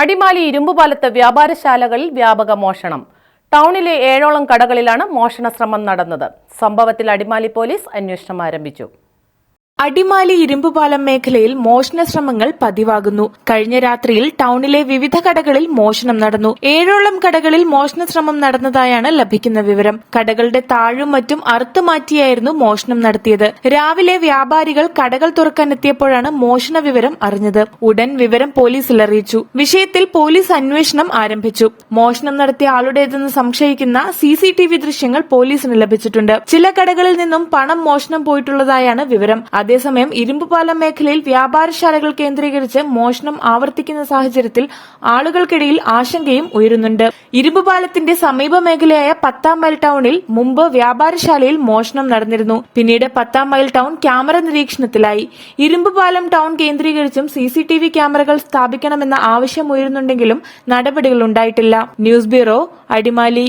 അടിമാലി ഇരുമ്പുപാലത്ത് വ്യാപാരശാലകളിൽ വ്യാപക മോഷണം. ടൗണിലെ ഏഴോളം കടകളിലാണ് മോഷണ ശ്രമം നടന്നത്. സംഭവത്തിൽ അടിമാലി പോലീസ് അന്വേഷണം ആരംഭിച്ചു. അടിമാലി ഇരുമ്പുപാലം മേഖലയിൽ മോഷണ ശ്രമങ്ങൾ പതിവാകുന്നു. കഴിഞ്ഞ രാത്രിയിൽ ടൌണിലെ വിവിധ കടകളിൽ മോഷണം നടന്നു. ഏഴോളം കടകളിൽ മോഷണ ശ്രമം നടന്നതായാണ് ലഭിക്കുന്ന വിവരം. കടകളുടെ താഴും മറ്റും അറുത്തുമാറ്റിയായിരുന്നു മോഷണം നടത്തിയത്. രാവിലെ വ്യാപാരികൾ കടകൾ തുറക്കാനെത്തിയപ്പോഴാണ് മോഷണ വിവരം അറിഞ്ഞത്. ഉടൻ വിവരം പോലീസിൽ അറിയിച്ചു. വിഷയത്തിൽ പോലീസ് അന്വേഷണം ആരംഭിച്ചു. മോഷണം നടത്തിയ ആളുടേതെന്ന് സംശയിക്കുന്ന സി സി ടി വി ദൃശ്യങ്ങൾ പോലീസിന് ലഭിച്ചിട്ടുണ്ട്. ചില കടകളിൽ നിന്നും പണം മോഷണം പോയിട്ടുള്ളതായാണ് വിവരം. അതേസമയം ഇരുമ്പുപാലം മേഖലയിൽ വ്യാപാരശാലകൾ കേന്ദ്രീകരിച്ച് മോഷണം ആവർത്തിക്കുന്ന സാഹചര്യത്തിൽ ആളുകൾക്കിടയിൽ ആശങ്കയും ഉയരുന്നുണ്ട്. ഇരുമ്പുപാലത്തിന്റെ സമീപ മേഖലയായ പത്താം മൈൽ ടൌണിൽ മുമ്പ് വ്യാപാരശാലയിൽ മോഷണം നടന്നിരുന്നു. പിന്നീട് പത്താം മൈൽ ടൌൺ ക്യാമറ നിരീക്ഷണത്തിലായി. ഇരുമ്പുപാലം ടൌൺ കേന്ദ്രീകരിച്ചും സി സി ടി വി ക്യാമറകൾ സ്ഥാപിക്കണമെന്ന ആവശ്യം ഉയരുന്നുണ്ടെങ്കിലും നടപടികൾ ഉണ്ടായിട്ടില്ല. News bureau Adimali.